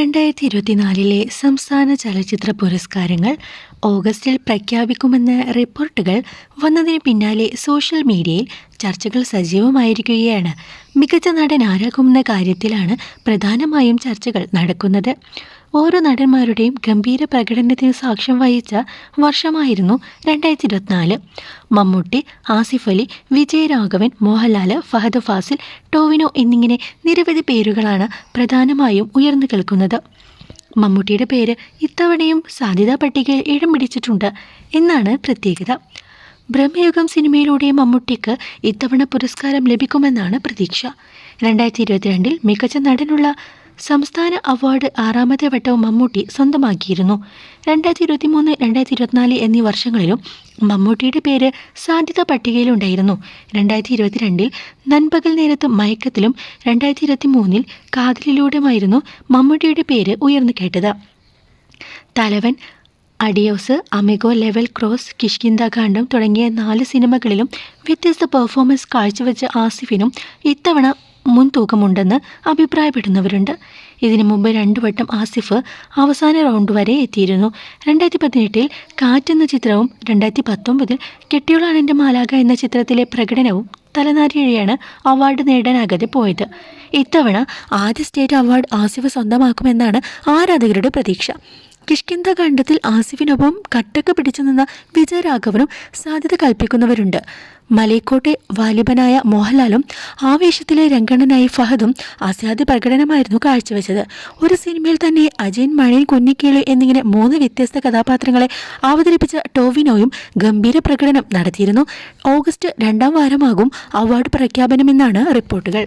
രണ്ടായിരത്തി ഇരുപത്തിനാലിലെ സംസ്ഥാന ചലച്ചിത്ര പുരസ്കാരങ്ങൾ ഓഗസ്റ്റിൽ പ്രഖ്യാപിക്കുമെന്ന റിപ്പോർട്ടുകൾ വന്നതിന് പിന്നാലെ സോഷ്യൽ മീഡിയയിൽ ചർച്ചകൾ സജീവമായിരിക്കുകയാണ്. മികച്ച നടൻ ആരാകുമെന്ന കാര്യത്തിലാണ് പ്രധാനമായും ചർച്ചകൾ നടക്കുന്നത്. ഓരോ നടന്മാരുടെയും ഗംഭീര പ്രകടനത്തിന് സാക്ഷ്യം വഹിച്ച വർഷമായിരുന്നു രണ്ടായിരത്തി ഇരുപത്തിനാല് മമ്മൂട്ടി ആസിഫ് അലി വിജയരാഘവൻ മോഹൻലാൽ ഫഹദ് ഫാസിൽ ടോവിനോ എന്നിങ്ങനെ നിരവധി പേരുകളാണ് പ്രധാനമായും ഉയർന്നു കേൾക്കുന്നത്. മമ്മൂട്ടിയുടെ പേര് ഇത്തവണയും സാധ്യതാ പട്ടികയിൽ ഇടം പിടിച്ചിട്ടുണ്ട് എന്നാണ് പ്രത്യേകത. ബ്രഹ്മയുഗം സിനിമയിലൂടെ മമ്മൂട്ടിക്ക് ഇത്തവണ പുരസ്കാരം ലഭിക്കുമെന്നാണ് പ്രതീക്ഷ. രണ്ടായിരത്തി ഇരുപത്തിരണ്ടിൽ മികച്ച നടനുള്ള സംസ്ഥാന അവാർഡ് ആറാമത്തെ വട്ടവും മമ്മൂട്ടി സ്വന്തമാക്കിയിരുന്നു. രണ്ടായിരത്തി ഇരുപത്തി മൂന്ന് രണ്ടായിരത്തി ഇരുപത്തിനാല് എന്നീ വർഷങ്ങളിലും മമ്മൂട്ടിയുടെ പേര് സാധ്യതാ പട്ടികയിലുണ്ടായിരുന്നു. രണ്ടായിരത്തി ഇരുപത്തിരണ്ടിൽ നൻപകൽ നേരത്ത് മയക്കത്തിലും രണ്ടായിരത്തി ഇരുപത്തി മൂന്നിൽ കാതലിലൂടെയുമായിരുന്നു മമ്മൂട്ടിയുടെ പേര് ഉയർന്നു കേട്ടത്. Thalavan adios amigo level Cross Kishkindha Kaandam തുടങ്ങിയ നാല് സിനിമകളിലും വ്യത്യസ്ത പെർഫോമൻസ് കാഴ്ചവെച്ച ആസിഫിനും ഇത്തവണ മുൻതൂക്കമുണ്ടെന്ന് അഭിപ്രായപ്പെടുന്നവരുണ്ട്. ഇതിനു മുമ്പ് രണ്ടു വട്ടം ആസിഫ് അവസാന റൗണ്ട് വരെ എത്തിയിരുന്നു. രണ്ടായിരത്തി പതിനെട്ടിൽ കാറ്റെന്ന ചിത്രവും രണ്ടായിരത്തി പത്തൊമ്പതിൽ കെട്ടിയോളാണെന്റെ മാലാക എന്ന ചിത്രത്തിലെ പ്രകടനവും തലനാരിഴിയാണ് അവാർഡ് നേടാനാകാതെ പോയത്. ഇത്തവണ ആദ്യ സ്റ്റേറ്റ് അവാർഡ് ആസിഫ് സ്വന്തമാക്കുമെന്നാണ് ആരാധകരുടെ പ്രതീക്ഷ. കിഷ്കിന്ത കണ്ടത്തിൽ ആസിഫിനൊപ്പം കട്ടക്ക് പിടിച്ചു നിന്ന വിജയരാഘവനും സാധ്യത കൽപ്പിക്കുന്നവരുണ്ട്. മലയക്കോട്ടെ വാലിബനായ മോഹൻലാലും ആവേശത്തിലെ രംഗണനായി ഫഹദും അസാധ്യ പ്രകടനമായിരുന്നു കാഴ്ചവെച്ചത്. ഒരു സിനിമയിൽ തന്നെ അജയൻ മഴയൻ കുഞ്ഞിക്കേളു എന്നിങ്ങനെ മൂന്ന് വ്യത്യസ്ത കഥാപാത്രങ്ങളെ അവതരിപ്പിച്ച ടോവിനോയും ഗംഭീര പ്രകടനം നടത്തിയിരുന്നു. ഓഗസ്റ്റ് രണ്ടാം വാരമാകും അവാർഡ് പ്രഖ്യാപനമെന്നാണ് റിപ്പോർട്ടുകൾ.